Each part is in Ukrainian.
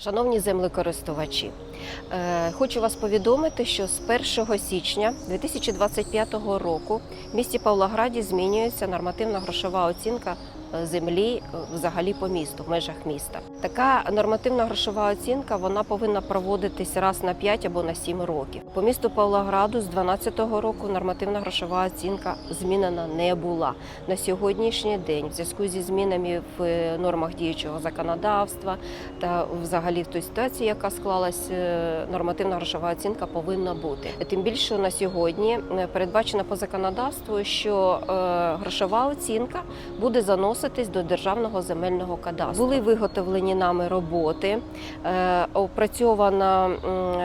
Шановні землекористувачі, е, хочу вас повідомити, що з 1 січня 2025 року в місті Павлограді змінюється нормативна грошова оцінка землі е, взагалі по місту, в межах міста. Така нормативна грошова оцінка вона повинна проводитись раз на 5 або на 7 років. По місту Павлограду з 2012 року нормативна грошова оцінка змінена не була. На сьогоднішній день, в зв'язку зі змінами в е, нормах діючого законодавства та взагалі в той ситуації, яка склалась, е, нормативна грошова оцінка повинна бути. Тим більше на сьогодні е, передбачено по законодавству, що е, грошова оцінка буде заноситись до державного земельного кадастру. Були виготовлені нами роботи. е, Опрацьовано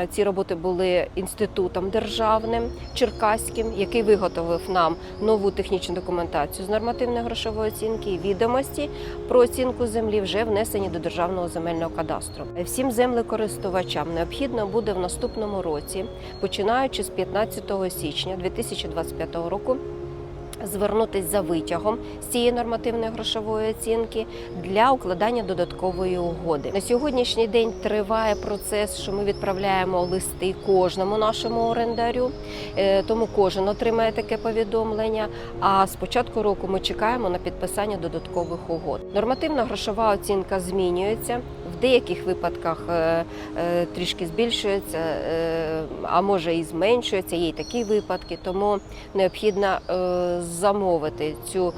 ці роботи були інститутом державним черкаським, який виготовив нам нову технічну документацію з нормативної грошової оцінки відомості про оцінку землі вже внесені до державного земельного кадастру. Всім землекористувачам необхідно буде в наступному році, починаючи з 15 січня 2025 року. Звернутись за витягом з цієї нормативної грошової оцінки для укладання додаткової угоди. На сьогоднішній день триває процес, що ми відправляємо листи кожному нашому орендарю, Е, тому кожен отримає таке повідомлення. А з початку року ми чекаємо на підписання додаткових угод. Нормативна грошова оцінка змінюється. Деяких випадках е, е, трішки збільшується, е, а може і зменшується. Є й такі випадки, тому необхідно замовити цю,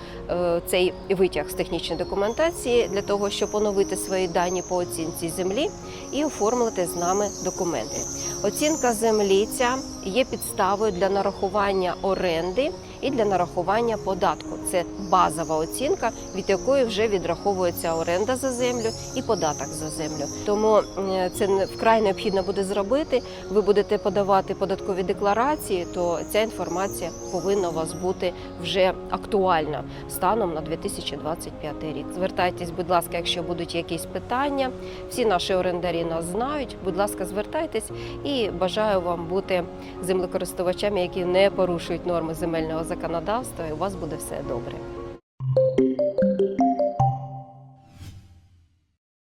цей витяг з технічної документації для того, щоб оновити свої дані по оцінці землі і оформити з нами документи. Оцінка землі ця є підставою для нарахування оренди і для нарахування податку. Це базова оцінка, від якої вже відраховується оренда за землю і податок за землю. Тому е, це вкрай необхідно буде зробити. Ви будете подавати податкові декларації, то ця інформація повинна у вас бути вже актуальна станом на 2025 рік. Звертайтесь, будь ласка, якщо будуть якісь питання. Всі наші орендарі нас знають. Будь ласка, звертайтесь і бажаю вам бути землекористувачами, які не порушують норми земельного законодавства, і у вас буде все добре. ottobre.